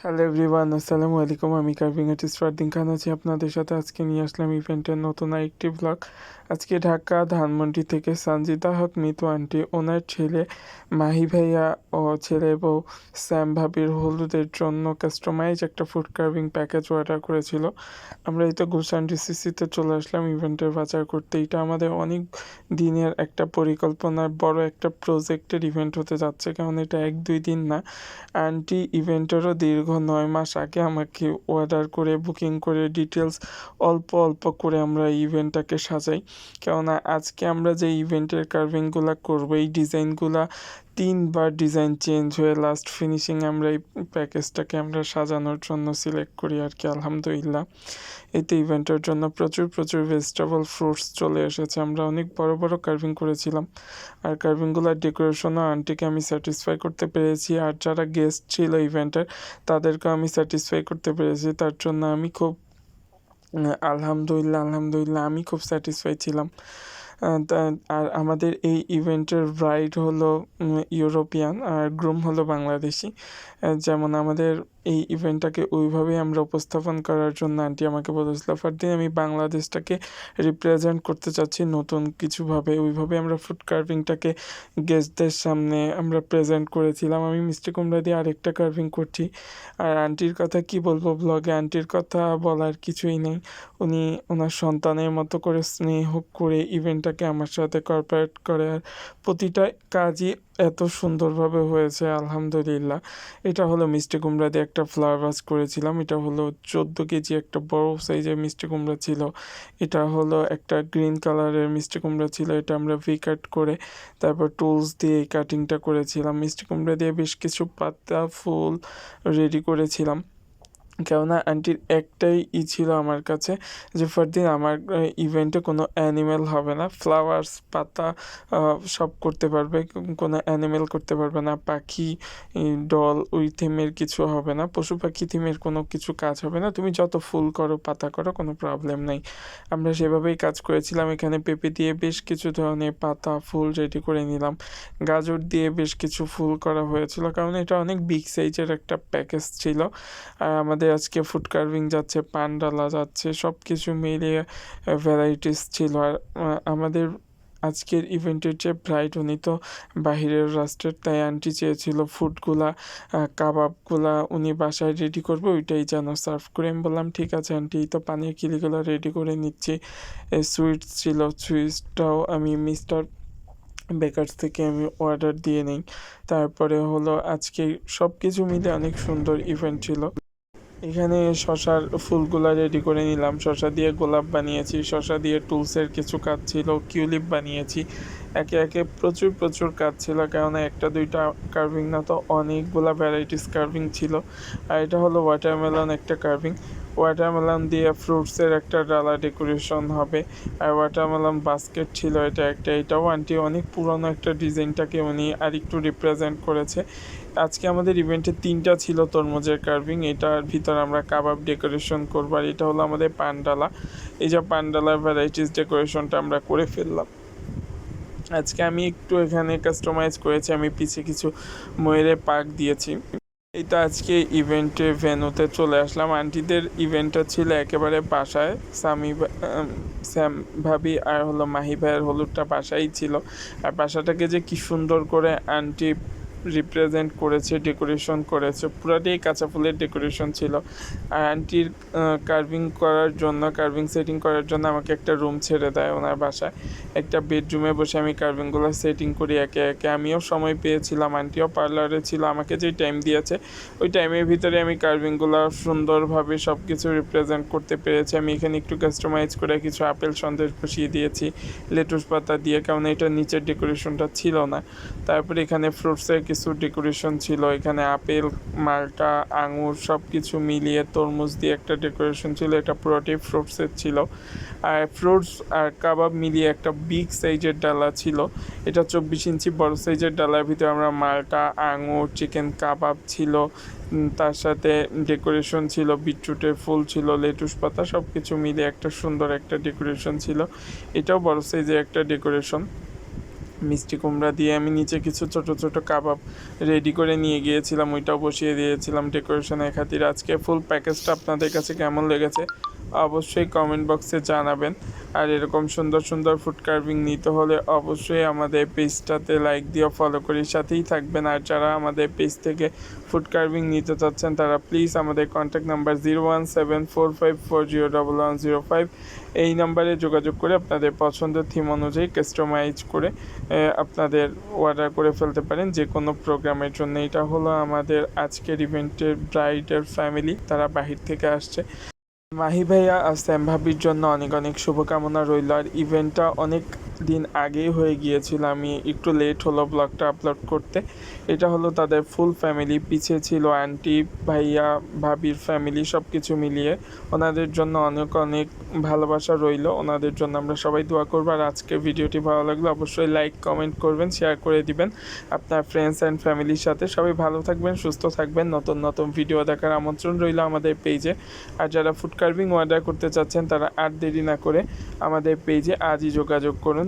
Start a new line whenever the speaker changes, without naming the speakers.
Hello everyone আসসালামু আলাইকুম। আমি কার্ভিং আর্টিস্ট ফারদিন খান আছি। আপনাদের সাথে আজকে নিয়ে আসলাম ইভেন্টের নতুন আরেকটি ব্লগ আজকে ঢাকা, ধানমন্ডি থেকে সঞ্জিতা হক, মিতু আন্টি, ওনার ছেলে, মাহি ভাইয়া ও ছেলে বউ, স্যাম ভাবির হলুদের জন্য কাস্টমাইজ একটা ফুড কার্ভিং প্যাকেজ অর্ডার করেছিল। আমরা এই তো গুলশান ডিসিসিতে চলে আসলাম ইভেন্টের বাজার করতে। এটা আমাদের অনেক দিনের একটা পরিকল্পনার বড় একটা প্রজেক্টের ইভেন্ট হতে যাচ্ছে। কারণ এটা এক দুই দিন না। আন্টি ইভেন্টেরও দীর্ঘ নয় মাস আগে আমাকে অর্ডার করে বুকিং করে ডিটেলস অল্প অল্প করে আমরা ইভেন্টটাকে সাজাই। কেননা আজকে আমরা যে ইভেন্টের কার্ভিংগুলো করব, এই ডিজাইনগুলা তিনবার ডিজাইন চেঞ্জ হয়ে লাস্ট ফিনিশিং আমরা এই প্যাকেজটাকে আমরা সাজানোর জন্য সিলেক্ট করি আর কি, আলহামদুলিল্লাহ। এতে ইভেন্টের জন্য প্রচুর প্রচুর ভেজিটেবল ফ্রুটস চলে এসেছে। আমরা অনেক বড় বড় কার্ভিং করেছিলাম। আর কার্ভিংগুলোর ডেকোরেশনও আন্টিকে আমি স্যাটিসফাই করতে পেরেছি। আর যারা গেস্ট ছিল ইভেন্টের তাদেরকে আমি স্যাটিসফাই করতে পেরেছি। তার জন্য আমি খুব, আলহামদুলিল্লাহ আলহামদুলিল্লাহ, আমি খুব স্যাটিসফাই ছিলাম। আর আমাদের এই ইভেন্টের ব্রাইড হলো ইউরোপিয়ান আর গ্রুম হলো বাংলাদেশি। যেমন আমাদের এই ইভেন্টটাকে ওইভাবেই আমরা উপস্থাপন করার জন্য আন্টি আমাকে বলেছিল, ফারদিন, আমি বাংলাদেশটাকে রিপ্রেজেন্ট করতে চাচ্ছি নতুন কিছুভাবে। ওইভাবে আমরা ফুড কার্ভিংটাকে গেস্টদের সামনে আমরা প্রেজেন্ট করেছিলাম। আমি মিষ্টি কুমড়া দিয়ে আরেকটা কার্ভিং করছি। আর আন্টির কথা কি বলব ব্লগে আন্টির কথা বলার কিছুই নেই। উনি ওনার সন্তানের মতো করে স্নেহ করে ইভেন্টটাকে আমার সাথে কর্পোরেট করে। আর প্রতিটা কাজই এত সুন্দরভাবে হয়েছে, আলহামদুলিল্লাহ। এটা হলো মিষ্টি কুমড়া দিয়ে একটা ফ্লাওয়ার ভাস করেছিলাম। এটা হলো চোদ্দ কেজি একটা বড় সাইজের মিষ্টি কুমড়া ছিল। এটা হলো একটা গ্রিন কালারের মিষ্টি কুমড়া ছিল। এটা আমরা ভি কাট করে তারপর টুলস দিয়ে এই কাটিংটা করেছিলাম। মিষ্টি কুমড়া দিয়ে বেশ কিছু পাতা, ফুল রেডি করেছিলাম। কেননা আন্টির একটাই ই ছিল আমার কাছে যে ফারদিন আমার ইভেন্টে কোনো অ্যানিমেল হবে না। ফ্লাওয়ার্স পাতা সব করতে পারবে। কোনো অ্যানিমেল করতে পারবে না। পাখি ডল ওই থিমের কিছু হবে না। পশু পাখি থিমের কোনো কিছু কাজ হবে না। তুমি যত ফুল করো, পাতা করো, কোনো প্রবলেম নেই। আমরা সেভাবেই কাজ করেছিলাম। এখানে পেঁপে দিয়ে বেশ কিছু ধরনের পাতা, ফুল রেডি করে নিলাম। গাজর দিয়ে বেশ কিছু ফুল করা হয়েছিল। কারণ এটা অনেক বিগ সাইজের একটা প্যাকেজ ছিল। আর আমাদের আজকে ফুড কার্ভিং যাচ্ছে, পানডালা যাচ্ছে সব কিছু মিলিয়ে ভ্যারাইটিস ছিল। আর আমাদের আজকের ইভেন্টের যে ব্রাইড উনি তো বাহিরের রাষ্ট্রের, তাই আন্টি চেয়েছিল ফুডগুলা কাবাবগুলা উনি বাসায় রেডি করবে, ওইটাই যেন সার্ভ করে। আমি বললাম, ঠিক আছে আন্টি তো পানির কিলিগুলো রেডি করে নিচ্ছি। সুইটস ছিল সুইটসটাও আমি মিস্টার বেকার্স থেকে আমি অর্ডার দিয়ে নিই। তারপরে হলো আজকে সব কিছু মিলে অনেক সুন্দর ইভেন্ট ছিল। এখানে শশার ফুলগুলা রেডি করে নিলাম। শশা দিয়ে গোলাপ বানিয়েছি, শশা দিয়ে টুলসের কিছু কাজ ছিল কিউলিপ বানিয়েছি। একে একে প্রচুর প্রচুর কাজ ছিল কেননা একটা, দুইটা কার্ভিং না তো অনেকগুলা ভ্যারাইটিস কার্ভিং ছিল। আর এটা হলো ওয়াটারমেলন একটা কার্ভিং ওয়াটারমেলন দিয়ে ফ্রুটসের একটা ডালা ডেকোরেশন হবে। আর ওয়াটারমেলন বাস্কেট ছিল এটা একটা। এটাও আন্টি অনেক পুরনো একটা ডিজাইনটাকে উনি আরেকটু রিপ্রেজেন্ট করেছে। আজকে আমাদের ইভেন্টে তিনটা ছিল তরমুজের কার্ভিং এটার ভিতর আমরা কাবাব ডেকোরেশন করব আর এটা হলো আমাদের পান্ডালা। এই যে পানডালার ভ্যারাইটিস ডেকোরেশনটা আমরা করে ফেললাম। আজকে আমি একটু এখানে কাস্টমাইজ করেছি, আমি পিছিয়ে কিছু ময়ূরের পাক দিয়েছি। এই তো আজকে ইভেন্টে ভেনুতে চলে আসলাম। আন্টিদের ইভেন্টটা ছিল একেবারে বাসায়। স্বামী স্যাম ভাবি আর হলো মাহি ভাইয়ের হলুদটা বাসাই ছিল। আর বাসাটাকে যে কি সুন্দর করে আন্টি রিপ্রেজেন্ট করেছে ডেকোরেশন করেছে। পুরাটাই কাঁচা ফুলের ডেকোরেশন ছিল। আর আন্টির কার্ভিং করার জন্য কার্ভিং সেটিং করার জন্য আমাকে একটা রুম ছেড়ে দেয় ওনার বাসায়। একটা বেডরুমে বসে আমি কার্ভিংগুলো সেটিং করি একে একে। আমিও সময় পেয়েছিলাম আন্টিও পার্লারে ছিল, আমাকে যে টাইম দিয়েছে, ওই টাইমের ভিতরে আমি কার্ভিংগুলো সুন্দরভাবে সব কিছু রিপ্রেজেন্ট করতে পেরেছি। আমি এখানে একটু কাস্টমাইজ করে কিছু আপেল সন্দেশ বসিয়ে দিয়েছি, লেটুস পাতা দিয়ে, কারণ এটা নিচের ডেকোরেশনটা ছিল না। তারপরে এখানে ফ্রুটসের কিছু ডেকোরেশন ছিল। এখানে আপেল, মালটা, আঙুর সব কিছু মিলিয়ে তরমুজ দিয়ে একটা ডেকোরেশন ছিল। এটা পুরোটাই ফ্রুটসের ছিল। আর ফ্রুটস আর কাবাব মিলিয়ে একটা বিগ সাইজের ডালা ছিল। এটা চব্বিশ ইঞ্চি বড় সাইজের ডালার ভিতরে আমরা মালটা, আঙুর চিকেন কাবাব ছিল। তার সাথে ডেকোরেশন ছিল, বিটরুটের ফুল ছিল, লেটুস পাতা সব কিছু মিলে একটা সুন্দর একটা ডেকোরেশন ছিল। এটাও বড় সাইজের একটা ডেকোরেশন। মিষ্টি কুমড়া দিয়ে আমি নিচে কিছু ছোট ছোট কাবাব রেডি করে নিয়ে গিয়েছিলাম, ওইটাও বসিয়ে দিয়েছিলাম ডেকোরেশনের খাতির। আজকে ফুল প্যাকেজটা আপনাদের কাছে কেমন লেগেছে অবশ্যই কমেন্ট বক্সে জানাবেন। আর এরকম সুন্দর সুন্দর ফুড কার্ভিং নিতে হলে অবশ্যই আমাদের পেজটাতে লাইক দিয়ে ফলো করে সাথেই থাকবেন। আর যারা আমাদের পেজ থেকে ফুড কার্ভিং নিতে চাচ্ছেন, তারা প্লিজ আমাদের contact number zero one seven four five four zero double one zero five এই নাম্বারে যোগাযোগ করে আপনাদের পছন্দের থিম অনুযায়ী কাস্টমাইজ করে আপনাদের অর্ডার করে ফেলতে পারেন। যে কোনো প্রোগ্রামের জন্য। এটা হলো আমাদের আজকের ইভেন্টের ব্রাইডের ফ্যামিলি তারা বাহির থেকে আসছে। মাহি ভাইয়া আর স্যাম ভাবির জন্য অনেক অনেক শুভকামনা রইল। আর ইভেন্টটা অনেক দিন আগেই হয়ে গিয়েছিল। আমি একটু লেট হলো ব্লগটা আপলোড করতে। এটা হলো তাদের ফুল ফ্যামিলি পিছিয়ে ছিল আন্টি ভাইয়া, ভাবির ফ্যামিলি সব কিছু মিলিয়ে। ওনাদের জন্য অনেক অনেক ভালোবাসা রইল। ওনাদের জন্য আমরা সবাই দোয়া করব। আর আজকে ভিডিওটি ভালো লাগলে অবশ্যই লাইক কমেন্ট করবেন শেয়ার করে দিবেন। আপনার ফ্রেন্ডস অ্যান্ড ফ্যামিলির সাথে সবাই ভালো থাকবেন, সুস্থ থাকবেন। নতুন নতুন ভিডিও দেখার আমন্ত্রণ রইল আমাদের পেজে আর যারা ফুড কার্ভিং অর্ডার করতে চাচ্ছেন, তারা আর দেরি না করে আমাদের পেজে আজই যোগাযোগ করুন।